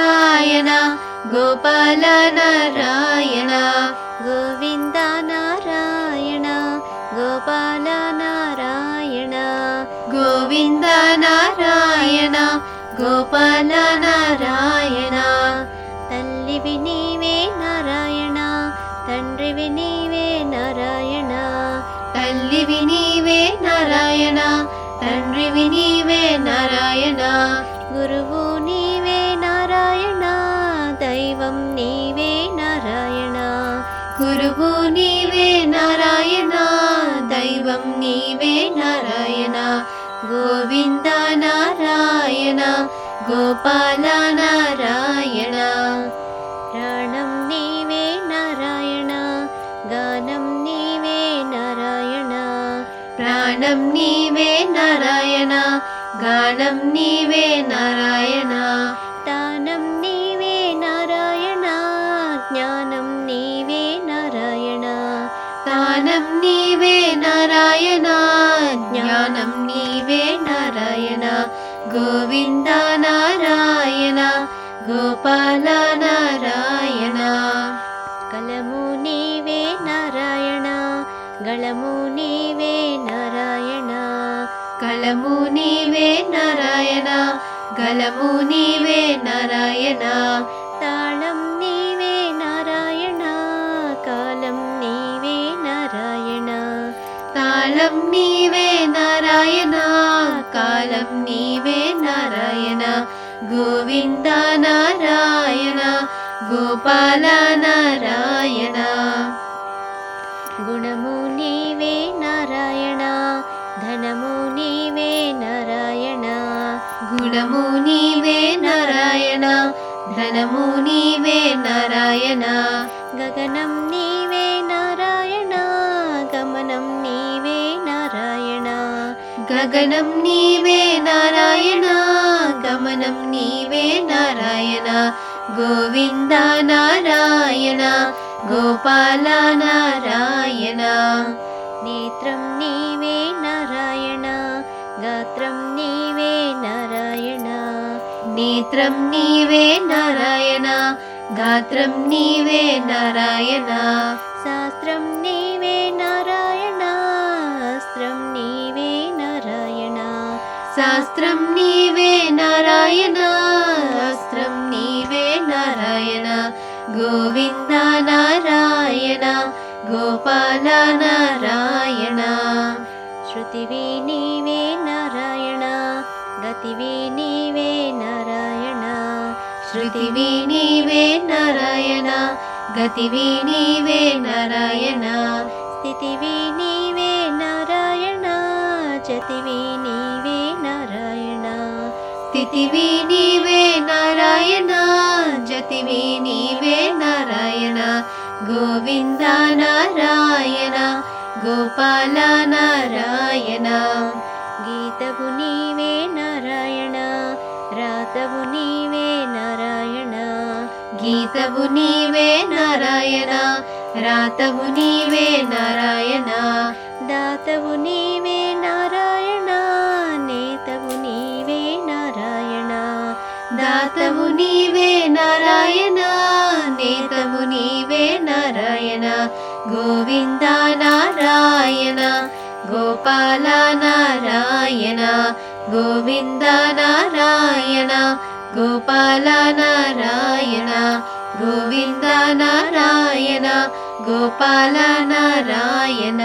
నారాయణ గోపాల నారాయణ గోవింద నారాయణ గోపాల నారాయణ గోవింద నారాయణ గోపాల నారాయణ తల్లివి నీవే నారాయణ తండ్రివి నీవే నారాయణ తల్లివి నీవే నారాయణ తండ్రివి నీవే నారాయణ గురువు नीवे नारायण गोविन्द नारायण गोपाल नारायण प्राणं नीवे नारायण गानं नीवे नारायण प्राणं नीवे नारायण गानं नीवे नारायण నారాయణ జ్ఞానం నీవే నారాయణ గోవింద నారాయణ గోపాల నారాయణ కలము నీవే నారాయణ గళము నీవే నారాయణ కలము నీవే నారాయణ గలము నీవే నారాయణ తాళం నీ కాలం నీవే నారాయణ కాలం నీవే నారాయణ. గోవింద నారాయణ గోపాల నారాయణ. గుణము నీవే నారాయణ ధనము నీవే నారాయణ. గుణము నీవే నారాయణ ధనము నీవే నారాయణ. గగనం నీవే నారాయణ గమనం గగనం నీవే నారాయణ గమనం నీవే నారాయణ గోవింద నారాయణ గోపాల నారాయణ. నేత్రం నీవే నారాయణ గాత్రం నీవే నారాయణ. నేత్రం నీవే నారాయణ గాత్రం నీవే నారాయణ. శాస్త్రం నీ शास्त्रं नीवे नारायणा शास्त्रं नारायण गोविन्द नारायण गोपाल नारायण। श्रुतिवि गोविन्दानारायणा गोपाला नारायणा श्रुतिवेणीवे नारायणा। गतिवेनीवे नारायणा श्रुतिवेणीवे नारायणा। गतिवेणीवे नारायणा स्थितिविणी జతివి నీవే నారాయణ జతివి నీవే నారాయణ. గోవింద నారాయణ గోపాల నారాయణ. గీతవు నీవే నారాయణ రాతవు నీవే నారాయణ. గీతవు నీవే నారాయణ రాతవు నీవే నారాయణ. దాతవు నీ నీవే నారాయణ నేతము నీవే నారాయణ గోవింద నారాయణ గోపాల నారాయణ గోవింద నారాయణ గోపాల నారాయణ గోవింద నారాయణ గోపాల నారాయణ.